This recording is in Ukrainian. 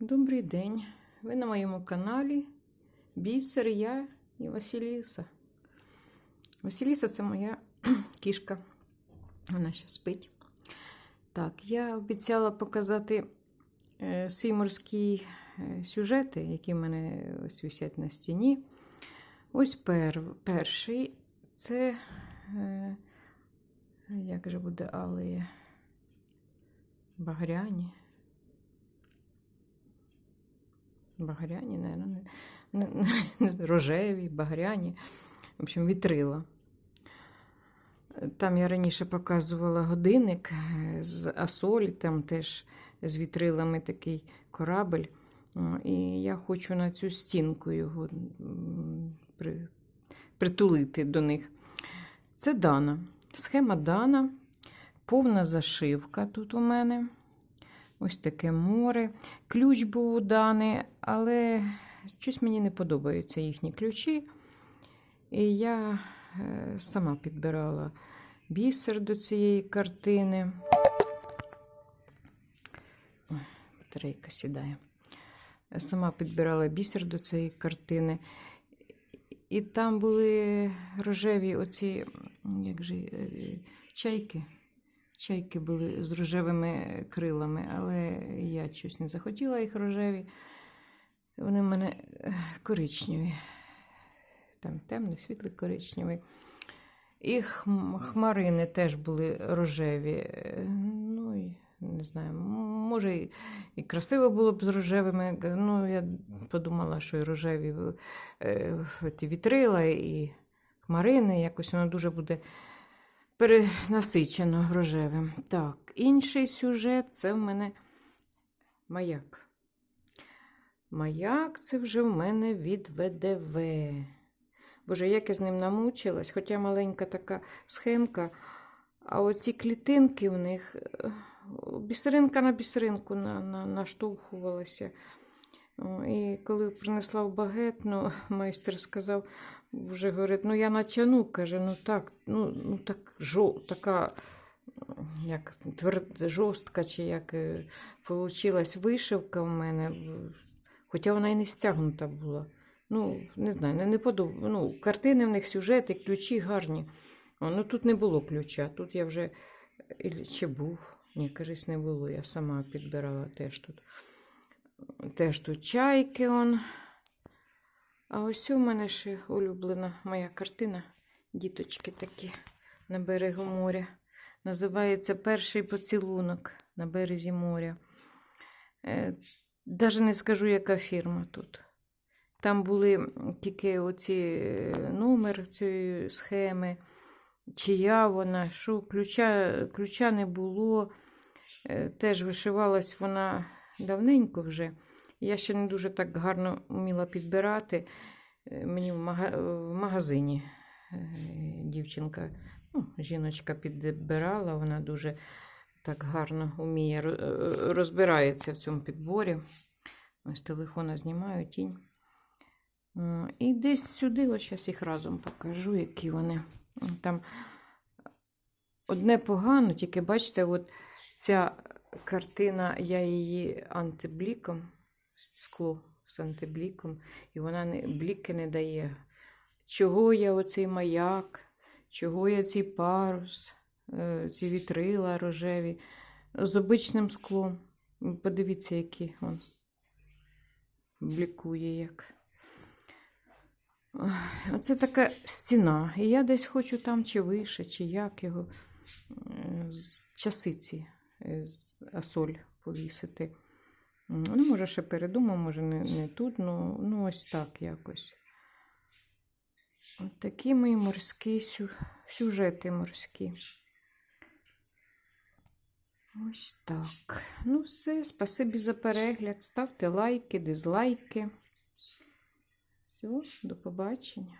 Добрий день! Ви на моєму каналі Бісер, я і Василіса. Василіса це моя кішка. Вона ще спить. Так, я обіцяла показати е, свій морські е, сюжети, які в мене ось висять на стіні. Ось пер, перший це, е, як же буде алея? Багряні. Багряні, не, не, не, рожеві, багряні. В общем, вітрила. Там я раніше показувала годинник з Асолі, там теж з вітрилами такий корабель. І я хочу на цю стінку його при, притулити до них. Це Дана. Схема Дана, повна зашивка тут у мене. Ось таке море. Ключ був у Дани, але щось мені не подобаються їхні ключі. І я е, сама підбирала бісер до цієї картини. Ой, батарейка сідає. Сама підбирала бісер до цієї картини. І там були рожеві оці, як же, е, чайки. Чайки були з рожевими крилами, але я щось не захотіла їх рожеві. Вони в мене е, коричневі. Там темний, світлий коричневий. І хмарини теж були рожеві. Е, Ну, і не знаю, може, і красиво було б з рожевими. Ну, я подумала, що і рожеві е, ті вітрила, і хмарини, якось воно дуже буде перенасичено рожевим. Так, інший сюжет це в мене маяк. Маяк це вже в мене від ВДВ. Боже, як я з ним намучилась, хоча маленька така схемка. А оці клітинки в них бісеринка на бісеринку на, на, наштовхувалася. І коли принесла в багет, ну, майстер сказав, вже говорить, ну я натягну, каже, ну так, ну, ну так жо, така як тверд, жорстка, чи як вийшла вишивка в мене, хоча вона і не стягнута була. Ну, не знаю, не, не подоб... ну, Картини в них, сюжети, ключі гарні. Ну Тут не було ключа. Тут я вже чи був. Ні, кажись, не було. Я сама підбирала теж тут. Теж тут чайки. он. А ось у мене ще улюблена моя картина. Діточки такі на берегу моря. Називається Перший поцілунок на березі моря. Е, Даже не скажу, яка фірма тут. Там були тільки оці е, номер цієї схеми, чия вона, що ключа, ключа не було. Е, теж вишивалась вона давненько вже. Я ще не дуже так гарно вміла підбирати. Е, мені в магазині дівчинка, ну, жіночка підбирала, вона дуже так гарно вміє, розбирається в цьому підборі. Ось телефона знімаю тінь. І десь сюди, ось зараз їх разом покажу, які вони. Там одне погано, тільки бачите, от ця картина, я її антибліком, скло з антибліком, і вона не, бліки не дає. Чого я оцей маяк, чого я цей парус, е, ці вітрила рожеві з обичним склом. Подивіться, які он блікує як. Оце така стіна. І я десь хочу там чи вище, чи як його з часиці асоль повісити. Ну, Може, ще передумав, може, не не тут, ну, ну ось так якось. Ось такі мої морські сю... сюжети морські. Ось так. Ну, все, спасибі за перегляд. Ставте лайки, дизлайки. Все, до побачення.